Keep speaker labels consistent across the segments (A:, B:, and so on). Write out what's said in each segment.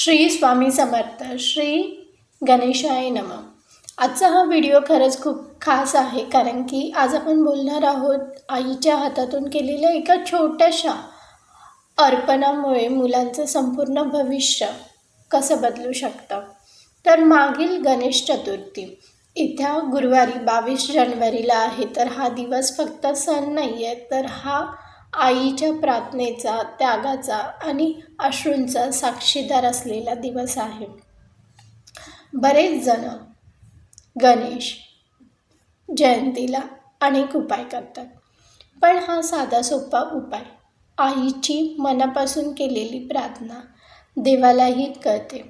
A: श्री स्वामी समर्थ श्री गणेशाय नम. आजचा हा व्हिडिओ खरंच खूप खास आहे कारण की आज आपण बोलणार आहोत आईच्या हातातून केलेल्या एका छोट्याशा अर्पणामुळे मुलांचं संपूर्ण भविष्य कसं बदलू शकतं? तर मागील गणेश चतुर्थी इथ्या गुरुवारी बावीस जानेवारीला आहे तर हा दिवस फक्त सण नाही आहे तर हा आईच्या प्रार्थनेचा त्यागाचा आणि अश्रूंचा साक्षीदार असलेला दिवस आहे. बरेच जण गणेश जयंतीला अनेक उपाय करतात पण हा साधा सोपा उपाय आईची मनापासून केलेली प्रार्थना देवालाही कळते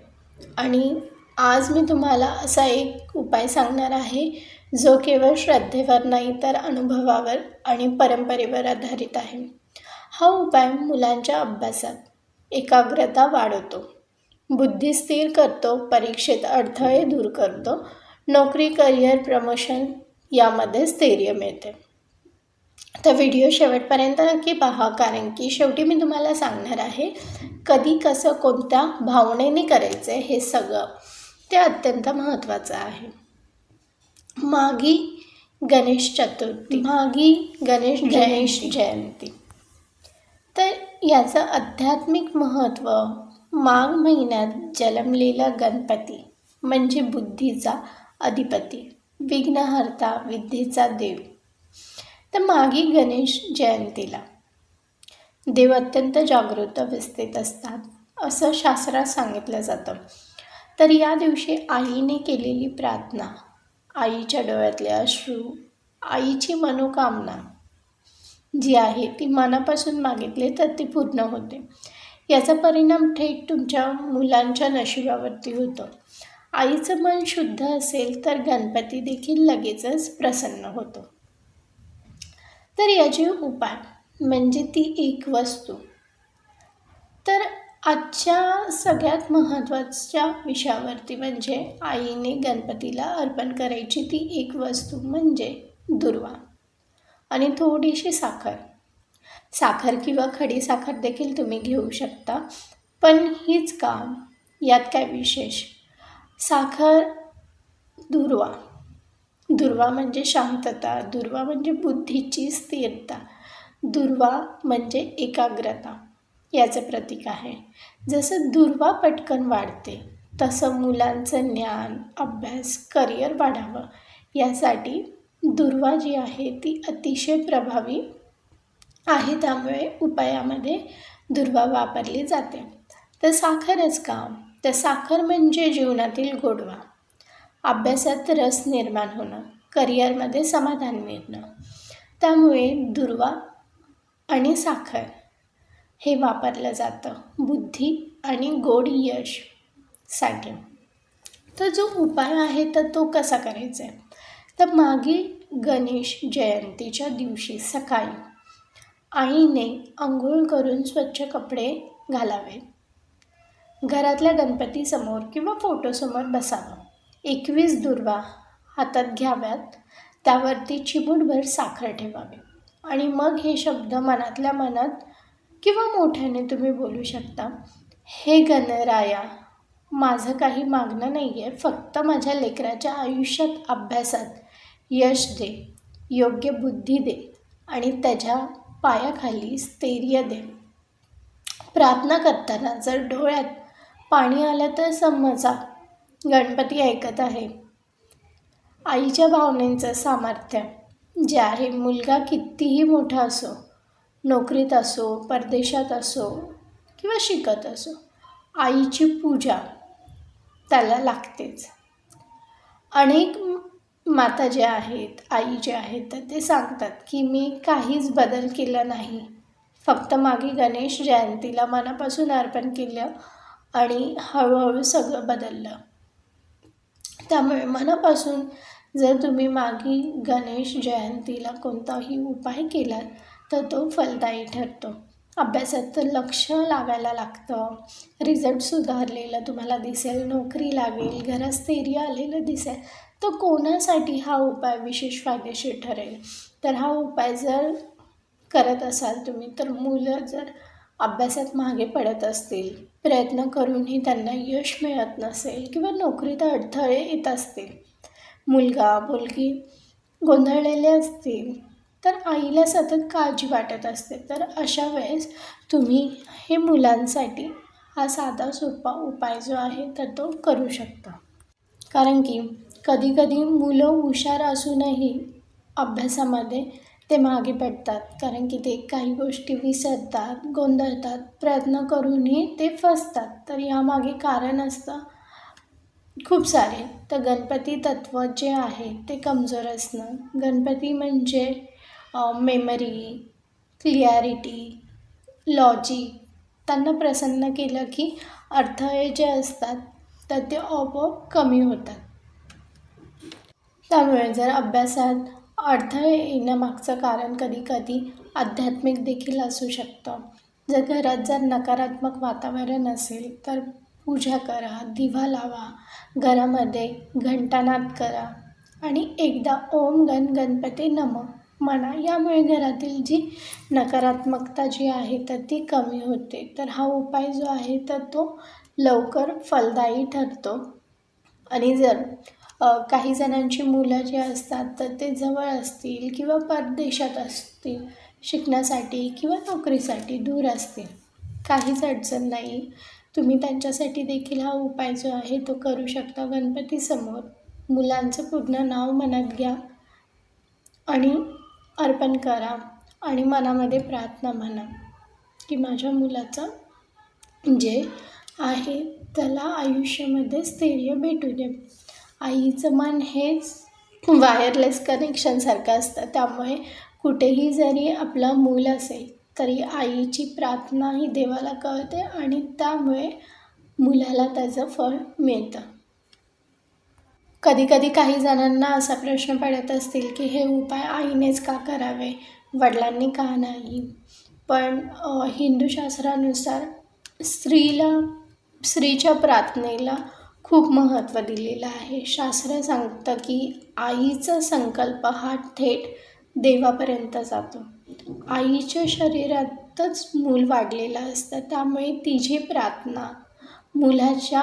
A: आणि आज मी तुम्हाला असा एक उपाय सांगणार आहे जो केवळ श्रद्धेवर नाही तर अनुभवावर आणि परंपरेवर आधारित आहे. हा उपाय मुलांच्या अभ्यासात एकाग्रता वाढवतो. बुद्धी स्थिर करतो परीक्षेत अडथळे दूर करतो नोकरी करिअर प्रमोशन यामध्ये स्थैर्य मिळते. तर व्हिडिओ शेवटपर्यंत नक्की पहा कारण की शेवटी मी तुम्हाला सांगणार आहे कधी कसं कोणत्या भावनेने करायचं आहे हे सगळं. ते अत्यंत महत्त्वाचं आहे. मागी गणेश चतुर्थी. मागी गणेश गणेश जयंती. तर याचं आध्यात्मिक महत्त्व माघ महिन्यात जन्मलेला गणपती म्हणजे बुद्धीचा अधिपती विघ्नहर्ता विद्येचा देव. तर मागी गणेश जयंतीला देव अत्यंत जागृत अवस्थेत असतात असं शास्त्रात सांगितलं जातं. तर या दिवशी आईने केलेली प्रार्थना. आईच्या डोळ्यातले अश्रू आईची मनोकामना जी आहे ती मनापासून मागितली तर ती पूर्ण होते. याचा परिणाम थेट तुमच्या मुलांच्या नशिबावरती होतो. आईचं मन शुद्ध असेल तर गणपती देखील लगेचच प्रसन्न होतो. तर याचे उपाय म्हणजे ती एक वस्तू. तर आजच्या सगळ्यात महत्त्वाच्या विषयावरती म्हणजे आईने गणपतीला अर्पण करायची ती एक वस्तू म्हणजे दुर्वा आणि थोडीशी साखर. साखर किंवा खडी साखर देखील तुम्ही घेऊ शकता पण हीच काम यात काय विशेष? साखर दुर्वा. दुर्वा म्हणजे शांतता दुर्वा म्हणजे बुद्धीची स्थिरता दुर्वा म्हणजे एकाग्रता. याचं प्रतीक आहे. जसं दुर्वा पटकन वाढते तसं मुलांचं ज्ञान अभ्यास करिअर वाढावं. यासाठी दुर्वा जी आहे ती अतिशय प्रभावी आहे. त्यामुळे उपायामध्ये दुर्वा वापरली जाते. तर साखरच का तर साखर म्हणजे जीवनातील गोडवा. अभ्यासात रस निर्माण होणं करिअरमध्ये समाधान मिळणं. त्यामुळे दुर्वा आणि साखर हे वापरलं जातं. बुद्धी आणि गोड यशसाठी. तर जो उपाय आहे तर तो कसा करायचा आहे? तर मागे गणेश जयंतीच्या दिवशी सकाळी आईने आंघोळ करून स्वच्छ कपडे घालावे. घरातल्या गणपतीसमोर किंवा फोटोसमोर बसावं. एकवीस दुर्वा हातात घ्याव्यात त्यावरती चिमूटभर साखर ठेवावी. आणि मग हे शब्द मनातल्या मनात किंवा मोठ्याने तुम्ही बोलू शकता हे गणराया माझं काही मागणं नाही आहे फक्त माझ्या लेकराच्या आयुष्यात अभ्यासात यश दे योग्य बुद्धी दे आणि त्याच्या पायाखाली स्थैर्य दे. प्रार्थना करताना जर डोळ्यात पाणी आलं तर समजा गणपती ऐकत आहे. आईच्या भावनेचं सामर्थ्य जे आहे मुलगा कितीही मोठा असो नोकरीत असो परदेशात असो किंवा शिकत असो आईची पूजा त्याला लागतेच. अनेक माता ज्या आहेत आई ज्या आहेत तर ते सांगतात की मी काहीच बदल केला नाही. फक्त मागे गणेश जयंतीला मनापासून अर्पण केलं आणि हळूहळू सगळं बदललं. त्यामुळे मनापासून जर तुम्ही मागी गणेश जयंतीला कोणताही उपाय केलात तर तो फलदायी ठरतो. अभ्यासात तर लक्ष लागायला लागतं. रिझल्ट सुधारलेलं तुम्हाला दिसेल नोकरी लागेल घरात स्थैर्य आलेलं दिसेल. तर कोणासाठी हा उपाय विशेष फायदेशीर ठरेल? तर हा उपाय जर करत असाल तुम्ही तर मुलं जर अभ्यासात मागे पडत असतील प्रयत्न करूनही त्यांना यश मिळत नसेल किंवा नोकरीत अडथळे येत असतील. मुलगा मुलगी गोंधळलेले असतील तर आईला सतत काळजी वाटत असते. तर अशा वेळेस तुम्ही हे मुलांसाठी हा साधा सोपा उपाय जो आहे तर तो करू शकता. कारण की कधीकधी मुलं हुशार असूनही अभ्यासामध्ये ते मागे पडतात. कारण की ते काही गोष्टी विसरतात गोंधळतात प्रयत्न करूनही ते फसतात. तर यामागे कारण असतं खूप सारे. तर गणपती तत्त्व जे आहे ते कमजोर असणं. गणपती म्हणजे मेमरी क्लियारिटी लॉजिक त्यांना प्रसन्न केलं की अडथळे जे असतात तर ते आपोआप कमी होतात. त्यामुळे जर अभ्यासात अडथळे येण्यामागचं कारण कधी कधी आध्यात्मिक देखील असू शकतं. जर घरात जर नकारात्मक वातावरण असेल तर पूजा करा दिवा लावा घरामध्ये घंटानाद करा आणि एकदा ओम गण गणपती नम. म्हणा यामुळे घरातील जी नकारात्मकता जी आहे तर ती कमी होते. तर हा उपाय जो आहे तर तो लवकर फलदायी ठरतो. आणि जर काही जणांची मुलं जी असतात तर ते जवळ असतील किंवा परदेशात असतील शिकण्यासाठी किंवा नोकरीसाठी दूर असतील काहीच अडचण नाही. तुम्ही त्यांच्यासाठी देखील हा उपाय जो आहे तो करू शकता गणपतीसमोर. मुलांचं पूर्ण नाव मनात घ्या. आणि अर्पण करा आणि मनामध्ये प्रार्थना म्हणा की माझ्या मुलाचं जे आहे त्याला आयुष्यामध्ये स्थैर्य भेटू दे. आईचं मन हेच वायरलेस कनेक्शनसारखं असतं. त्यामुळे कुठेही जरी आपलं मूल असेल तरी आईची प्रार्थना ही देवाला कळते आणि त्यामुळे मुलाला त्याचं फळ मिळतं. कधीकधी काही जणांना असा प्रश्न पडत असतील की हे उपाय आईनेच का करावे? वडिलांनी का नाही? पण हिंदू शास्त्रानुसार स्त्रीला स्त्रीच्या प्रार्थनेला खूप महत्त्व दिलेलं आहे. शास्त्र सांगतं की आईचा संकल्प हा थेट देवापर्यंत जातो. आईच्या शरीरातच मूल वाढलेलं असतं. त्यामुळे तिची प्रार्थना मुलाच्या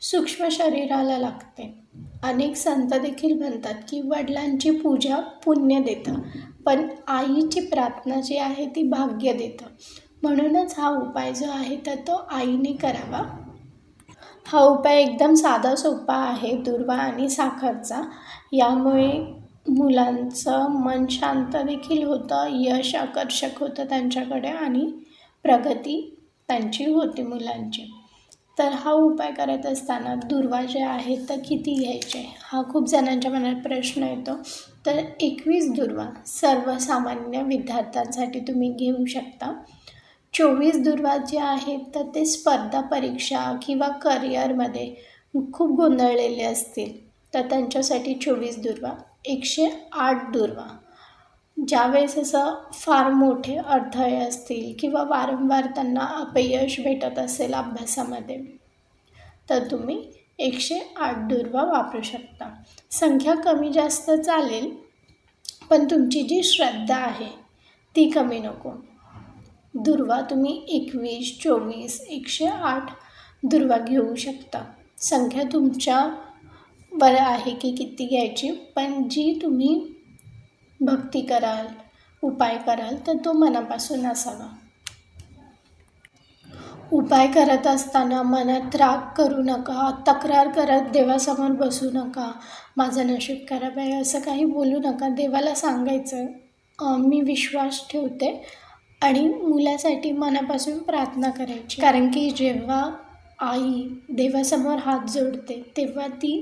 A: सूक्ष्म शरीराला लागते. अनेक संत देखील म्हणतात की वडिलांची पूजा पुण्य देतं पण आईची प्रार्थना जी आहे ती भाग्य देतं. म्हणूनच हा उपाय जो आहे तर तो आईने करावा. हा उपाय एकदम साधा सोपा आहे दुर्वा आणि साखरचा. यामुळे मुलांचं मन शांत देखील होतं यश आकर्षक होतं त्यांच्याकडे आणि प्रगती त्यांची होती मुलांची. तर हा उपाय करत असताना दुर्वा जे आहेत तर किती घ्यायचे? हा खूप जणांच्या मनात प्रश्न येतो. तर एकवीस दुर्वा सर्वसामान्य विद्यार्थ्यांसाठी तुम्ही घेऊ शकता. चोवीस दुर्वा जे आहेत तर ते स्पर्धा परीक्षा किंवा करिअरमध्ये खूप गोंधळलेले असतील. तर त्यांच्यासाठी चोवीस दुर्वा. एकशे आठ दुर्वा. ज्यावेळेस असं फार मोठे अडथळे असतील किंवा वारंवार त्यांना अपयश भेटत असेल अभ्यासामध्ये तर तुम्ही एकशे आठ दुर्वा वापरू शकता. संख्या कमी जास्त चालेल पण तुमची जी श्रद्धा आहे ती कमी नको. दुर्वा तुम्ही एकवीस चोवीस एकशे आठ दुर्वा घेऊ शकता. संख्या तुमच्या बरं आहे की किती घ्यायची पण जी तुम्ही भक्ती कराल उपाय कराल तर तो मनापासून असावा. उपाय करत असताना मनात राग करू नका तक्रार करत देवासमोर बसू नका. माझं नशीब खराब आहे असं काही बोलू नका. देवाला सांगायचं मी विश्वास ठेवते आणि मुलासाठी मनापासून प्रार्थना करायची. कारण की जेव्हा आई देवासमोर हात जोडते तेव्हा ती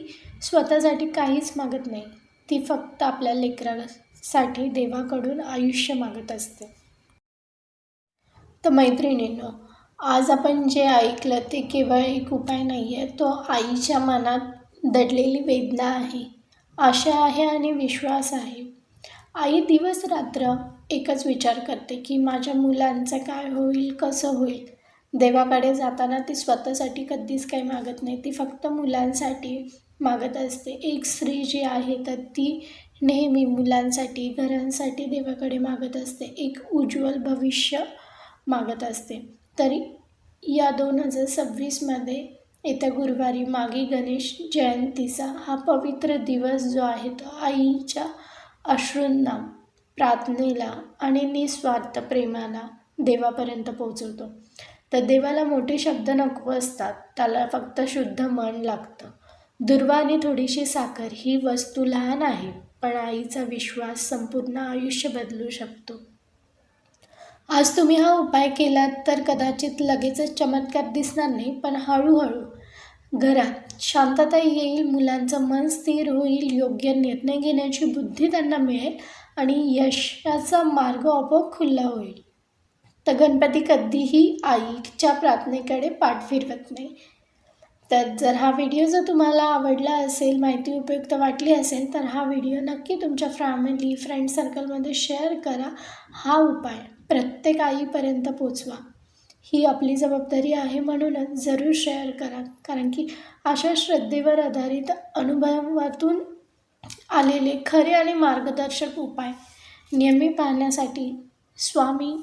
A: स्वतःसाठी काहीच मागत नाही. ती फक्त आपल्या साठी देवाकडून आयुष्य मागत असते. तर मैत्रिणीनं आज आपण जे ऐकलं ते केवळ एक उपाय नाही आहे तो आईच्या मनात दडलेली वेदना आहे. आशा आहे आणि विश्वास आहे. आई दिवस रात्र एकच विचार करते की माझ्या मुलांचं काय होईल कसं होईल? देवाकडे जाताना ती स्वतःसाठी कधीच काही मागत नाही ती फक्त मुलांसाठी मागत असते. एक स्त्री जी आहे तर ती नेहमी मुलांसाठी घरांसाठी देवाकडे मागत असते. एक उज्ज्वल भविष्य मागत असते. तरी या दोन हजार सव्वीसमध्ये येत्या गुरुवारी मागे गणेश जयंतीचा हा पवित्र दिवस जो आहे तो आईच्या अश्रूंना प्रार्थनेला आणि निस्वार्थ प्रेमाला देवापर्यंत पोहोचवतो. तर देवाला मोठे शब्द नको असतात. त्याला फक्त शुद्ध मन लागतं. दुर्वा आणि थोडीशी साखर ही वस्तू लहान आहे. पण आईचा विश्वास संपूर्ण आयुष्य बदलू शकतो. आज तुम्ही हा उपाय केलात तर कदाचित लगेचच चमत्कार दिसणार नाही पण हळूहळू घरात शांतता येईल मुलांचं मन स्थिर होईल योग्य निर्णय घेण्याची बुद्धी त्यांना मिळेल आणि यशाचा मार्ग आपोआप खुला होईल. तर गणपती कधीही आईच्या प्रार्थनेकडे पाठ फिरवत नाही. तर जर हा व्हिडिओ जर तुम्हाला आवडला असेल माहिती उपयुक्त वाटली असेल तर हा व्हिडिओ नक्की तुमच्या फॅमिली फ्रेंड सर्कलमध्ये शेअर करा. हा उपाय प्रत्येक आईपर्यंत पोचवा. ही आपली जबाबदारी आहे म्हणूनच जरूर शेअर करा. कारण की अशा श्रद्धेवर आधारित अनुभवातून आलेले खरे आणि मार्गदर्शक उपाय नेहमी पाहण्यासाठी स्वामी